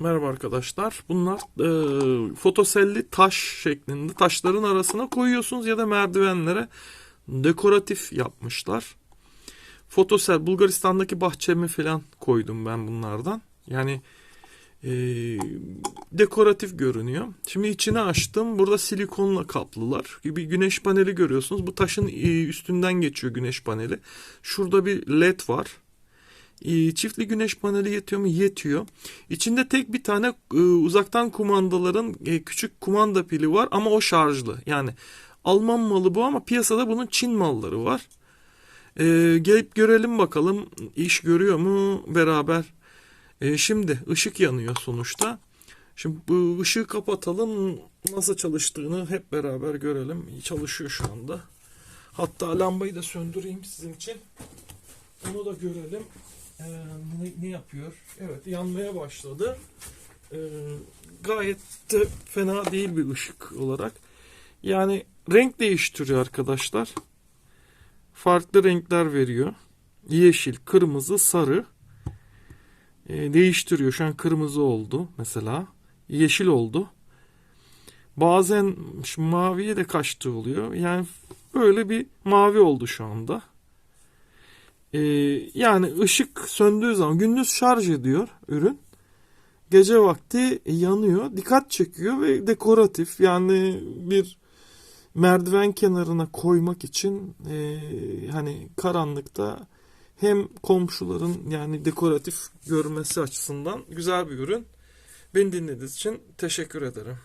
Merhaba arkadaşlar. Bunlar e, fotoselli taş şeklinde taşların arasına koyuyorsunuz ya da merdivenlere dekoratif yapmışlar. Fotosel Bulgaristan'daki bahçemi falan koydum ben bunlardan. Yani e, dekoratif görünüyor. Şimdi içini açtım. Burada silikonla kaplılar. Bir güneş paneli görüyorsunuz. Bu taşın e, üstünden geçiyor güneş paneli. Şurada bir led var. E, Çiftli güneş paneli yetiyor mu? Yetiyor. İçinde tek bir tane e, uzaktan kumandaların e, küçük kumanda pili var ama o şarjlı. Yani Alman malı bu ama piyasada bunun Çin malları var. E, gelip görelim bakalım iş görüyor mu beraber. E, şimdi ışık yanıyor sonuçta. Şimdi bu ışığı kapatalım nasıl çalıştığını hep beraber görelim. Çalışıyor şu anda. Hatta lambayı da söndüreyim sizin için. Onu da görelim. Ee, ne, ne yapıyor? Evet yanmaya başladı. Ee, gayet de fena değil bir ışık olarak. Yani renk değiştiriyor arkadaşlar. Farklı renkler veriyor. Yeşil, kırmızı, sarı. Ee, değiştiriyor. Şu an kırmızı oldu mesela. Yeşil oldu. Bazen maviye de kaçtığı oluyor. Yani böyle bir mavi oldu şu anda. Ee, yani ışık söndüğü zaman gündüz şarj ediyor ürün. Gece vakti yanıyor. Dikkat çekiyor ve dekoratif yani bir merdiven kenarına koymak için e, hani karanlıkta hem komşuların yani dekoratif görmesi açısından güzel bir ürün. Beni dinlediğiniz için teşekkür ederim.